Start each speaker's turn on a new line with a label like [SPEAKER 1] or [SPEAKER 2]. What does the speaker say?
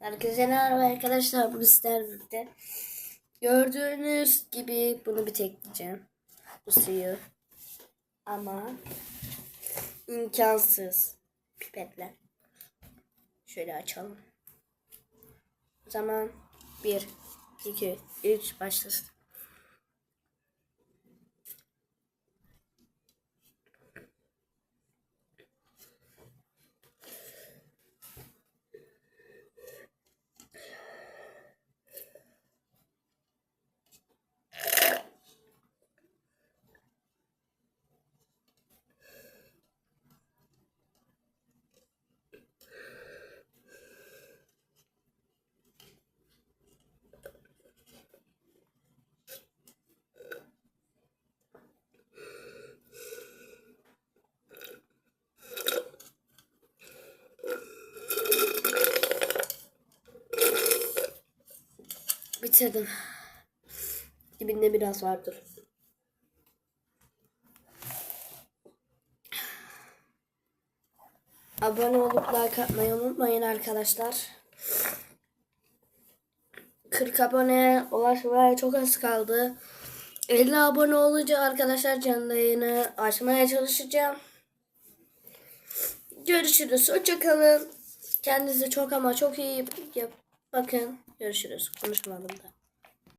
[SPEAKER 1] Herkese merhaba arkadaşlar. Bu sizler birlikte. Gördüğünüz gibi bunu bir tekleyeceğim. Bu suyu. Ama imkansız. Pipetle. Şöyle açalım. O zaman 1, 2, 3 başlasın. Bitirdim. Dibinde biraz vardır. Abone olup like atmayı unutmayın arkadaşlar. 40 abone ulaşmaya çok az kaldı. 50 abone olunca arkadaşlar canlı yayını açmaya çalışacağım. Görüşürüz. Hoşçakalın. Kendinize çok ama çok iyi yap- bakın. Görüşürüz. Konuşmadım da.